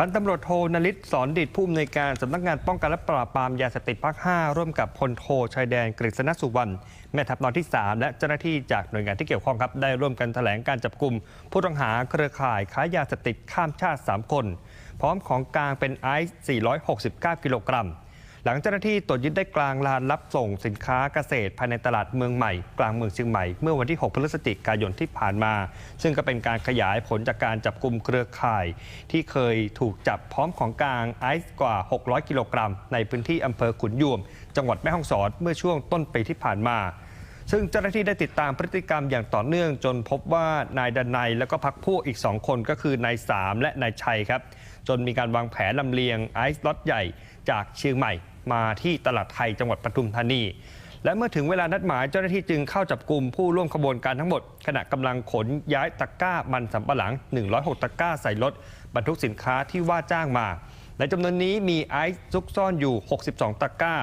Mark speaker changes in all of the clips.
Speaker 1: พันตำรวจโทนลิศสอนดิตผู้อำนวยการสำนักงานป้องกันและปราบปรามยาเสพติดภาค 5 ร่วมกับพลโทชายแดนกฤษณสุวรรณแม่ทัพนอนที่ 3 และเจ้าหน้าที่จากหน่วยงานที่เกี่ยวข้องครับ ได้ร่วมกันแถลงการจับกลุ่ม ผู้ต้องหาเครือข่ายค้ายาเสพติดข้ามชาติ 3 คน พร้อมของกลางเป็นไอซ์ 469 กิโลกรัม หลังเจ้าหน้าที่ตรวจยึดได้กลางลานรับส่งสินค้าเกษตร ภายในตลาดเมืองใหม่ กลางเมืองเชียงใหม่ เมื่อวันที่ 6 พฤศจิกายนที่ผ่านมา ซึ่งก็เป็นการขยายผลจากการจับกลุ่มเครือข่าย ที่เคยถูกจับพร้อมของกลางไอซ์กว่า 600 กิโลกรัม ในพื้นที่อำเภอขุนยวม จังหวัดแม่ฮ่องสอนเมื่อช่วงต้นปีที่ผ่านมา ซึ่งเจ้าหน้าที่ได้ติดตามพฤติกรรมอย่างต่อเนื่องจนพบว่านายดนัยและก็พักพวกอีก 2 คนก็คือนายสามและนายชัยครับ จนมีการวางแผนลำเลียงไอซ์ล็อตใหญ่จากเชียงใหม่มาที่ตลาดไทยจังหวัดปทุมธานี และเมื่อถึงเวลานัดหมายเจ้าหน้าที่จึงเข้าจับกลุ่มผู้ร่วมขบวนการทั้งหมด ขณะกำลังขนย้ายตะกร้ามันสำปะหลัง 106 ตะกร้าใส่รถบรรทุกสินค้าที่ว่าจ้างมา ในจำนวนนี้มีไอซ์ซุกซ่อนอยู่ 62 ตะกร้า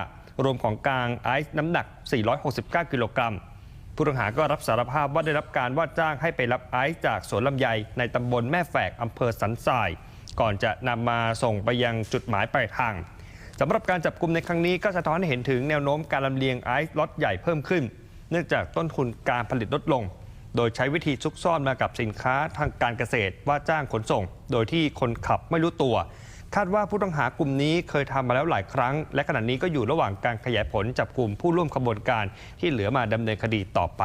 Speaker 1: รวมของกลางไอซ์น้ำหนัก 469 กิโลกรัมผู้ต้องหาก็รับสารภาพว่าได้รับการว่าจ้างให้ไปรับไอซ์จากสวนลำไย ในตำบลแม่แฝกอำเภอสันทราย ก่อนจะนำมาส่งไปยังจุดหมายปลายทางสำหรับการจับกลุ่มในครั้งนี้ก็สะท้อนให้เห็นถึงแนวโน้มการลำเลียงไอซ์ล็อตใหญ่เพิ่มขึ้น เนื่องจากต้นทุนการผลิตลดลง โดยใช้วิธีซุกซ่อนมากับสินค้าทางการเกษตรว่าจ้างขนส่ง โดยที่คนขับไม่รู้ตัว คาดว่าผู้ต้องหากลุ่มนี้เคยทำมาแล้วหลายครั้ง และขณะนี้ก็อยู่ระหว่างการขยายผลจับกลุ่มผู้ร่วมขบวนการที่เหลือมาดำเนินคดีต่อไป